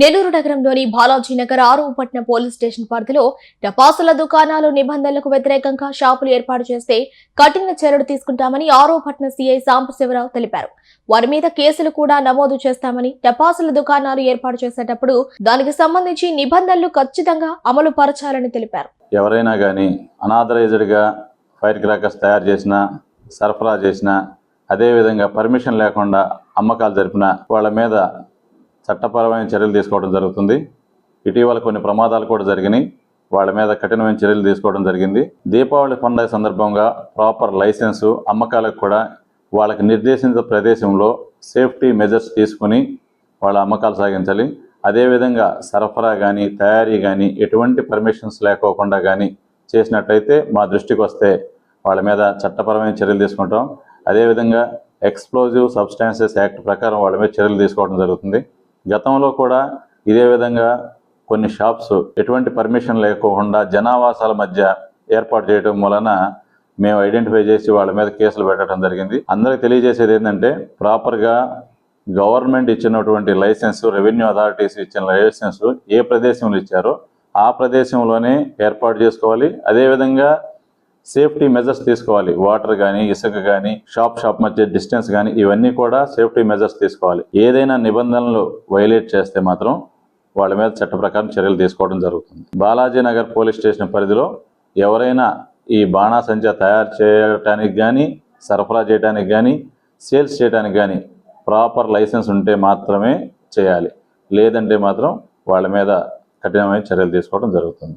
నెల్లూరు నగరంలోని బాలాజీ నగర్ ఆరోపట్నం police station పరిధిలో టపాసుల దుకాణాలు నిబంధనలకు వ్యతిరేకంగా షాపులు ఏర్పాటు చేస్తే కఠిన చర్యలు తీసుకుంటామని ఆరోపట్నం సీఐ సాంబశివరావు తెలిపారు. వారి మీద కేసులు కూడా నమోదు చేస్తామని టపాసుల దుకాణాలు ఏర్పాటు చేసేటప్పుడు దానికి సంబంధించి నిబంధనలు ఖచ్చితంగా అమలు పరచాలని తెలిపారు. ఎవరైనా కానీ అనాథరైజ్డ్గా ఫైర్ క్రాకర్స్ తయారు చేసిన సరఫరా చేసిన అదేవిధంగా పర్మిషన్ లేకుండా అమ్మకాలు జరిపిన వాళ్ళ మీద చట్టపరమైన చర్యలు తీసుకోవడం జరుగుతుంది. ఇటీవల కొన్ని ప్రమాదాలు కూడా జరిగినాయి. వాళ్ళ మీద కఠినమైన చర్యలు తీసుకోవడం జరిగింది. దీపావళి పండుగ సందర్భంగా ప్రాపర్ లైసెన్సు అమ్మకాలకు కూడా వాళ్ళకి నిర్దేశించిన ప్రదేశంలో సేఫ్టీ మెజర్స్ తీసుకుని వాళ్ళ అమ్మకాలు సాగించాలి. అదేవిధంగా సరఫరా కానీ తయారీ కానీ ఎటువంటి పర్మిషన్స్ లేకోకుండా కానీ చేసినట్టయితే మా దృష్టికి వస్తే వాళ్ళ మీద చట్టపరమైన చర్యలు తీసుకుంటాం. అదేవిధంగా ఎక్స్ప్లోజివ్ సబ్స్టాన్సెస్ యాక్ట్ ప్రకారం వాళ్ళ మీద చర్యలు తీసుకోవడం జరుగుతుంది. గతంలో కూడా ఇదే విధంగా కొన్ని షాప్స్ ఎటువంటి పర్మిషన్ లేకుండా జనావాసాల మధ్య ఏర్పాటు చేయడం వలన మేము ఐడెంటిఫై చేసి వాళ్ళ మీద కేసులు పెట్టడం జరిగింది. అందరికి తెలియజేసేది ఏంటంటే ప్రాపర్గా గవర్నమెంట్ ఇచ్చినటువంటి లైసెన్స్ రెవెన్యూ అథారిటీస్ ఇచ్చిన లైసెన్స్ ఏ ప్రదేశంలో ఇచ్చారో ఆ ప్రదేశంలోనే ఏర్పాటు చేసుకోవాలి. అదేవిధంగా సేఫ్టీ మెజర్స్ తీసుకోవాలి. వాటర్ కానీ ఇసుక కానీ షాప్ షాప్ మధ్య డిస్టెన్స్ కానీ ఇవన్నీ కూడా సేఫ్టీ మెజర్స్ తీసుకోవాలి. ఏదైనా నిబంధనలు వైలేట్ చేస్తే మాత్రం వాళ్ళ మీద చట్ట ప్రకారం చర్యలు తీసుకోవడం జరుగుతుంది. బాలాజీ నగర్ పోలీస్ స్టేషన్ పరిధిలో ఎవరైనా ఈ బాణాసంచా తయారు చేయడానికి కానీ సరఫరా చేయడానికి కానీ సేల్స్ చేయడానికి కానీ ప్రాపర్ లైసెన్స్ ఉంటే మాత్రమే చేయాలి. లేదంటే మాత్రం వాళ్ళ మీద కఠినమైన చర్యలు తీసుకోవడం జరుగుతుంది.